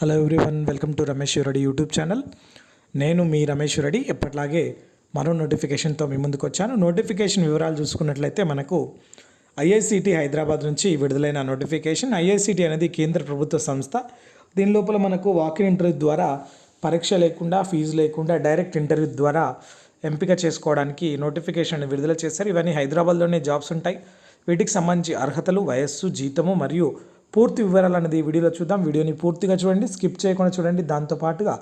Hello everyone welcome to Ramesh Reddy YouTube channel నేను మీ రమేష్ రెడ్డి ఎప్పట్లాగే మరో నోటిఫికేషన్తో మీ ముందుకు వచ్చాను. నోటిఫికేషన్ వివరాలు చూసుకున్నట్లయితే మనకు ఐఐసిటి హైదరాబాద్ నుంచి విడుదలైన నోటిఫికేషన్ ఐఐసిటి అనేది కేంద్ర ప్రభుత్వ సంస్థ. దీని లోపల మనకు వాకిన్ ఇంటర్వ్యూ ద్వారా పరీక్ష లేకుండా ఫీజు లేకుండా డైరెక్ట్ ఇంటర్వ్యూ ద్వారా ఎంపిక చేసుకోవడానికి నోటిఫికేషన్ విడుదల చేశారు. ఇవన్నీ హైదరాబాద్లోనే జాబ్స్ ఉంటాయి. వీటికి సంబంధించి అర్హతలు వయస్సు జీతము మరియు పూర్తి వివరాలు అనేది ఈ వీడియోలో చూద్దాం. వీడియోని పూర్తిగా చూడండి స్కిప్ చేయకుండా చూడండి. దాంతోపాటుగా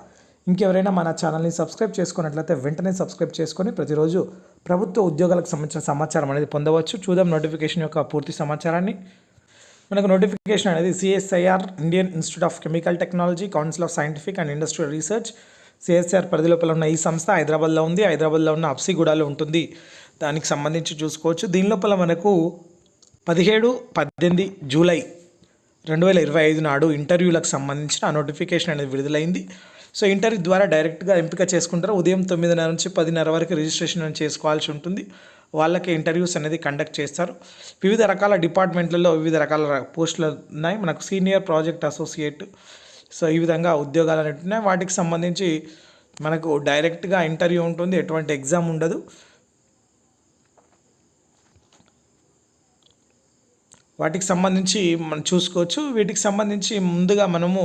ఇంకెవరైనా మన ఛానల్ని సబ్స్క్రైబ్ చేసుకున్నట్లయితే వెంటనే సబ్స్క్రైబ్ చేసుకొని ప్రతిరోజు ప్రభుత్వ ఉద్యోగాలకు సంబంధించిన సమాచారం అనేది పొందవచ్చు. చూద్దాం నోటిఫికేషన్ యొక్క పూర్తి సమాచారాన్ని. మనకు నోటిఫికేషన్ అనేది CSIR Indian Institute of Chemical Technology Council of Scientific and Industrial Research CSR పరిధి లోపల ఉన్న ఈ సంస్థ హైదరాబాద్లో ఉంది. హైదరాబాద్లో ఉన్న అప్సిగూడలో ఉంటుంది. దానికి సంబంధించి చూసుకోవచ్చు. దీని లోపల మనకు పదిహేడు పద్దెనిమిది జూలై రెండు వేల ఇరవై ఐదు నాడు ఇంటర్వ్యూలకు సంబంధించిన ఆ నోటిఫికేషన్ అనేది విడుదలైంది. సో ఇంటర్వ్యూ ద్వారా డైరెక్ట్గా ఎంపిక చేసుకుంటారు. ఉదయం తొమ్మిదిన్నర నుంచి పదిన్నర వరకు రిజిస్ట్రేషన్ చేసుకోవాల్సి ఉంటుంది. వాళ్ళకి ఇంటర్వ్యూస్ అనేది కండక్ట్ చేస్తారు. వివిధ రకాల డిపార్ట్మెంట్లలో వివిధ రకాల పోస్టులు ఉన్నాయి. మనకు సీనియర్ ప్రాజెక్ట్ అసోసియేట్ సో ఈ విధంగా ఉద్యోగాలు అనేవి ఉన్నాయి వాటికి సంబంధించి మనకు డైరెక్ట్గా ఇంటర్వ్యూ ఉంటుంది. ఎటువంటి ఎగ్జామ్ ఉండదు. వాటికి సంబంధించి మనం చూసుకోవచ్చు. వీటికి సంబంధించి ముందుగా మనము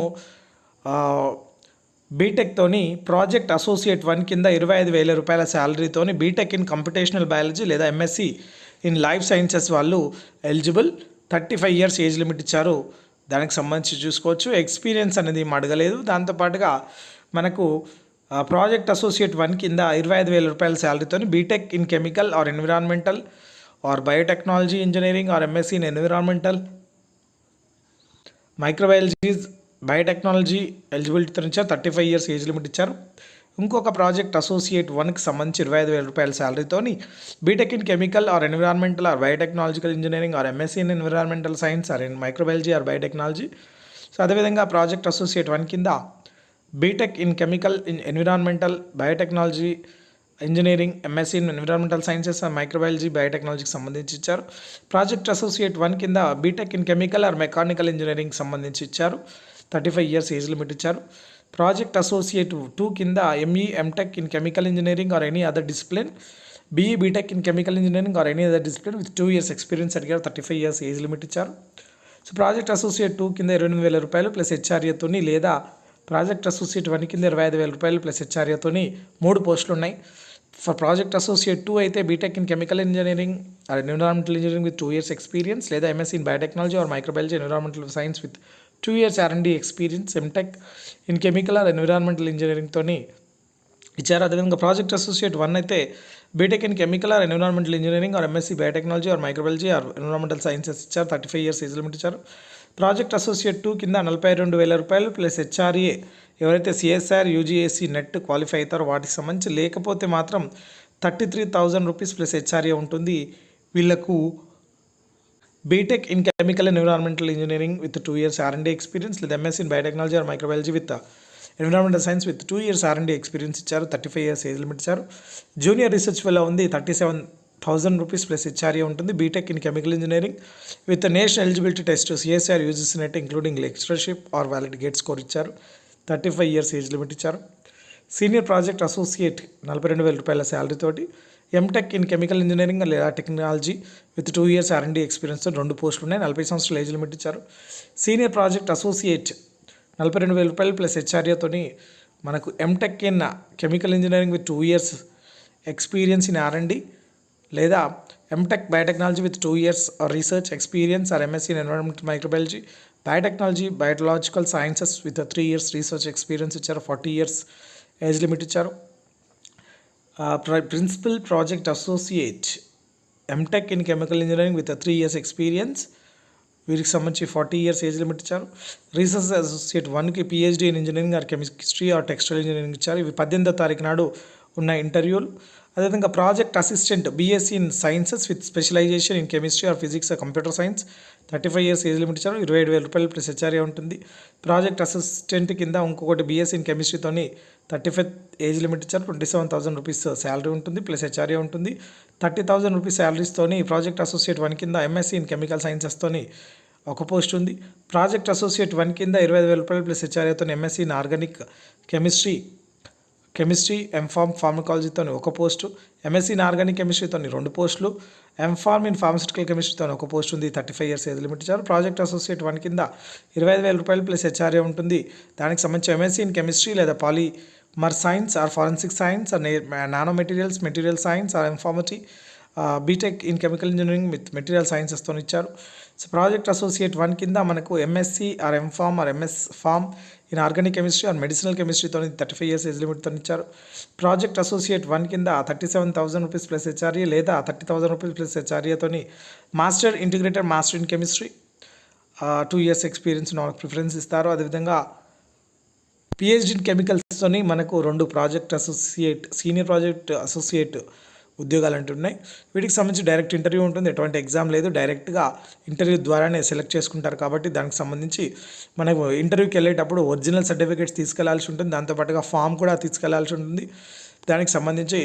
బీటెక్తోని ప్రాజెక్ట్ అసోసియేట్ వన్ కింద ఇరవై ఐదు వేల రూపాయల శాలరీతోని బీటెక్ ఇన్ కంప్యూటేషనల్ బయాలజీ లేదా ఎంఎస్సి ఇన్ లైఫ్ సైన్సెస్ వాళ్ళు eligible thirty five years age limit ఇచ్చారు. దానికి సంబంధించి చూసుకోవచ్చు. ఎక్స్పీరియన్స్ అనేది ఏం అడగలేదు. దాంతోపాటుగా మనకు ప్రాజెక్ట్ అసోసియేట్ వన్ కింద ఇరవై ఐదు వేల రూపాయల శాలరీతోని BTech in chemical or environmental or biotechnology engineering or MSc in environmental. Microbiologies biotechnology eligibility నుంచి thirty five years age limit ఇచ్చారు. ఇంకొక ప్రాజెక్ట్ అసోసియేట్ వన్కి సంబంధించి ఇరవై ఐదు వేల రూపాయల శాలరీతోని BTech in chemical or environmental or biotechnological engineering or MSc in environmental science or in microbiology or biotechnology so అదేవిధంగా ప్రాజెక్ట్ అసోసియేట్ వన్ కింద BTech in chemical in environmental biotechnology engineering MSc in environmental sciences and microbiology బయోటెక్నాలజీకి సంబంధించి ఇచ్చారు. Project associate one కింద BTech in chemical or mechanical engineering సంబంధించి ఇచ్చారు. Thirty five years age limit ఇచ్చారు. Project associate two కింద ME MTech in chemical engineering or any other discipline BE BTech in chemical engineering or any other discipline with two years experience అడిగారు. Thirty five years age limit ఇచ్చారు. So project associate two కింద ఇరవై ఎనిమిది వేల రూపాయలు plus హెచ్ఆర్ఏతోని లేదా project associate one కింద ఇరవై ఐదు వేల రూపాయలు ప్లస్ హెచ్ఆర్ఏతోని మూడు పోస్టులు ఉన్నాయి ఫర్ ప్రాజెక్ట్ అసోసియేట్ టూ అయితే BTech in chemical engineering or environmental engineering with two years experience లేదా MSc in biotechnology or microbiology environmental science with two years R&D experience MTech in chemical or environmental ఇంజనీరింగ్తోని ఇచ్చారు. అదేవిధంగా project associate one అయితే BTech in chemical or environmental engineering or MSc biotechnology or microbiology or environmental sciences ఇచ్చారు. Thirty five years age limit ఇచ్చారు. Project associate two కింద నలభై రెండు వేల రూపాయలు ప్లస్ హెచ్ఆర్ఏ. ఎవరైతే సిఎస్ఆర్ యూజీఏసీ నెట్ క్వాలిఫై అవుతారో వాటికి సంబంధించి లేకపోతే మాత్రం thirty three thousand rupees plus HRA ఉంటుంది. వీళ్ళకు BTech in chemical and environmental engineering with two years R&D experience లేదా MS in biotechnology or microbiology with environmental science with two years R&D experience ఇచ్చారు. Thirty five years age limit ఇచ్చారు. Junior research fellow ఉంది. Thirty seven thousand rupees plus HRA ఉంటుంది. BTech in chemical engineering with national eligibility test CSR UGC NET including lectureship or valid GATE score ఇచ్చారు thirty five years age limit ఇచ్చారు. Senior project associate నలభై రెండు వేల రూపాయల salary తోటి. MTech in chemical engineering లేదా technology with two years R&D ఎక్స్పీరియన్స్తో రెండు పోస్టులు ఉన్నాయి. నలభై సంవత్సరాలు ఏజ్ లిమిట్ ఇచ్చారు. సీనియర్ ప్రాజెక్ట్ అసోసియేట్ నలభై రెండు వేల రూపాయలు ప్లస్ హెచ్ఆర్ఏతోని మనకు MTech in chemical engineering with two years experience in R&D లేదా MTech biotechnology with two years research experience or MSc in environment microbiology biotechnology biological sciences with three years research experience ఇచ్చారు forty years age limit ఇచ్చారు. Principal project associate MTech in chemical engineering with three years experience వీరికి సంబంధించి forty years age limit ఇచ్చారు. Research associate వన్కి PhD in engineering or chemistry or textile engineering ఇచ్చారు. ఇవి పద్దెనిమిదో తారీఖు నాడు ఉన్న ఇంటర్వ్యూలు. అదేవిధంగా project assistant BSc in sciences with specialization in chemistry or physics computer science. Thirty five years age limit ఇచ్చారు. ఇరవై ఏడు వేల రూపాయలు ప్లస్ హెచ్ఆర్ఏ ఉంటుంది. ప్రాజెక్ట్ అసిస్టెంట్ కింద ఇంకొకటి బీఎస్సీ ఇన్ కెమిస్ట్రీతోని థర్టీ ఫైవ్ ఏజ్ లిమిట్ ఇచ్చారు. Twenty seven thousand rupees salary ఉంటుంది ప్లస్ హెచ్ఆర్ఏ ఉంటుంది. థర్టీ థౌసండ్ రూపీస్ శాలరీస్తోని ప్రాజెక్ట్ అసోసియేట్ వన్ కింద ఎంఎస్సీ ఇన్ కెమికల్ సైన్సెస్తోని ఒక పోస్ట్ ఉంది. ప్రాజెక్ట్ అసోసియేట్ వన్ కింద ఇరవై ఐదు వేల రూపాయలు plus హెచ్ఆర్ఏతో MSc in organic chemistry chemistry MPharm ఫార్మకాలజీతో ఒక పోస్టు ఎంఎస్సీ ఇన్ ఆర్గానిక్ కెమిస్ట్రీతో రెండు పోస్టులు ఎంఫార్మ్ ఇన్ ఫార్మసిటికల్ కెమిస్ట్రీతో ఒక పోస్ట్ ఉంది thirty five years age limit ఇచ్చారు. ప్రాజెక్ట్ అసోసియేట్ వన్ కింద ఇరవై ఐదు వేల రూపాయలు ప్లస్ హెచ్ఆర్ఏ ఉంటుంది. దానికి సంబంధించి ఎంఎస్సీ ఇన్ కెమిస్ట్రీ లేదా polymer science or forensic science or nano materials material science or informatics BTech in chemical engineering with material సైన్సెస్తో ఇచ్చారు. సో ప్రాజెక్ట్ అసోసియేట్ వన్ కింద మనకు MSc or MPharm or MS pharm in organic chemistry and medicinal కెమిస్ట్రీతో thirty five years age లిమిట్తో ఇచ్చారు. Project associate one కింద thirty seven thousand rupees plus HRA లేదా thirty thousand rupees plus హెచ్ఆర్ఏతో master integrated master in chemistry two years experience వాళ్ళకి preference ఇస్తారు. అదేవిధంగా PhD in కెమికల్స్తోని మనకు రెండు project associate senior project associate ఉద్యోగాలు అంటున్నాయి వీటికి సంబంధించి డైరెక్ట్ ఇంటర్వ్యూ ఉంటుంది. ఎటువంటి ఎగ్జామ్ లేదు. డైరెక్ట్గా ఇంటర్వ్యూ ద్వారానే సెలెక్ట్ చేసుకుంటారు కాబట్టి దానికి సంబంధించి మనకు ఇంటర్వ్యూకి వెళ్ళేటప్పుడు ఒరిజినల్ సర్టిఫికేట్స్ తీసుకెళ్ళాల్సి ఉంటుంది. దాంతోపాటుగా ఫామ్ కూడా తీసుకెళ్ళాల్సి ఉంటుంది. దానికి సంబంధించి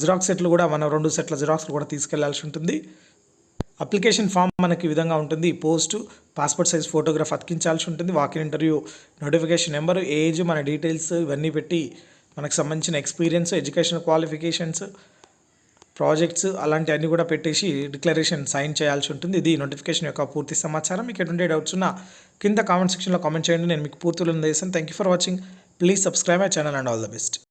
జిరాక్స్ సెట్లు కూడా మనం రెండు సెట్ల జిరాక్స్లు కూడా తీసుకెళ్ళాల్సి ఉంటుంది. అప్లికేషన్ ఫామ్ మనకి విధంగా ఉంటుంది. పోస్ట్ పాస్పోర్ట్ సైజ్ ఫోటోగ్రాఫ్ అతికించాల్సి ఉంటుంది. Walk in interview notification number age మన డీటెయిల్స్ ఇవన్నీ పెట్టి మనకు సంబంధించిన ఎక్స్పీరియన్స్ ఎడ్యుకేషన్ క్వాలిఫికేషన్స్ ప్రాజెక్ట్స్ అలాంటివన్నీ కూడా పెట్టేసి డిక్లరేషన్ సైన్ చేయాల్సి ఉంటుంది. ఇది నోటిఫికేషన్ యొక్క పూర్తి సమాచారం. మీకు ఎటువంటి డౌట్స్ ఉన్నా కింద కామెంట్ సెక్షన్లో కామెంట్ చేయండి. నేను మీకు పూర్తిలో చేస్తాను thank you for watching please subscribe my channel and all the best